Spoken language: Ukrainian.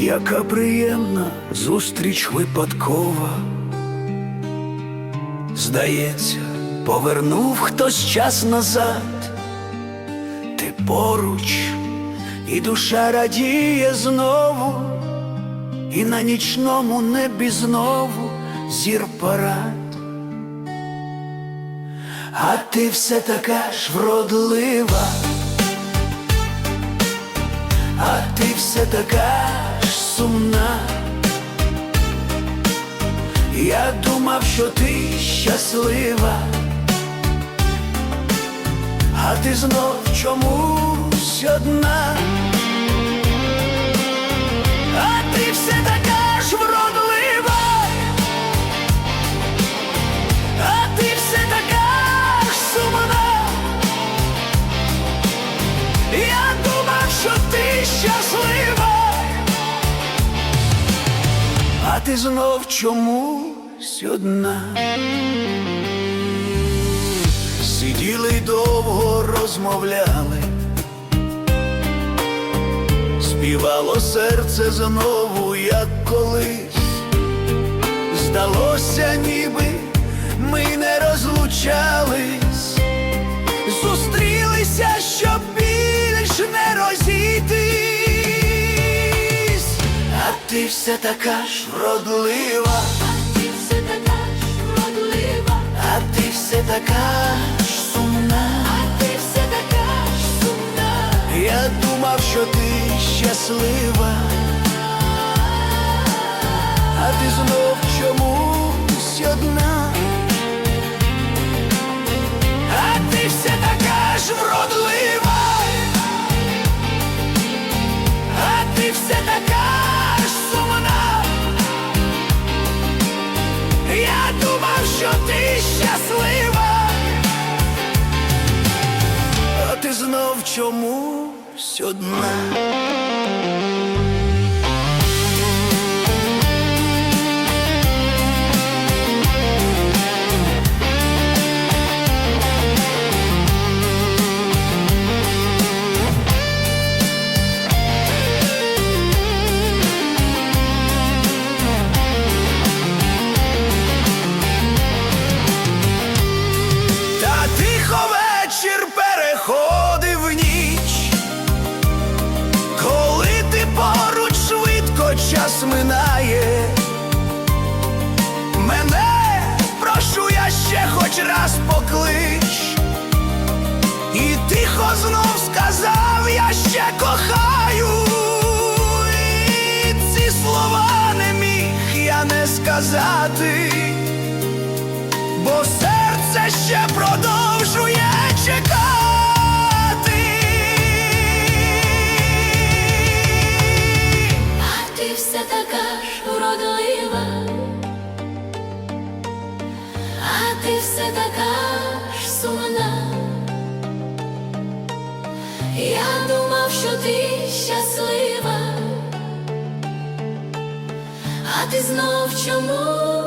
Яка приємна зустріч випадкова. Здається, повернув хтось час назад, ти поруч, і душа радіє знову, і на нічному небі знову зір парад. А ти все така ж вродлива, а ти все така сумна. Я думав, що ти щаслива, а ти знов чомусь одна, ти знов чомусь одна. Сиділи й довго розмовляли, співало серце знову, як колись. Здалося, ніби ми не розлучались, все така ж вродлива, Ти все така ж вродлива, а ти все така ж сумна. ти все така ж сумна. Я думав, що ти щаслива, а ти знов чомусь одна. А ти все така ж вродлива, а ти все така одна. Сказати бо серце ще продовжує чекати. А ти все така ж вродлива, а ти все така ж сумна. Я думав, що ти щаслива, ти знов чомусь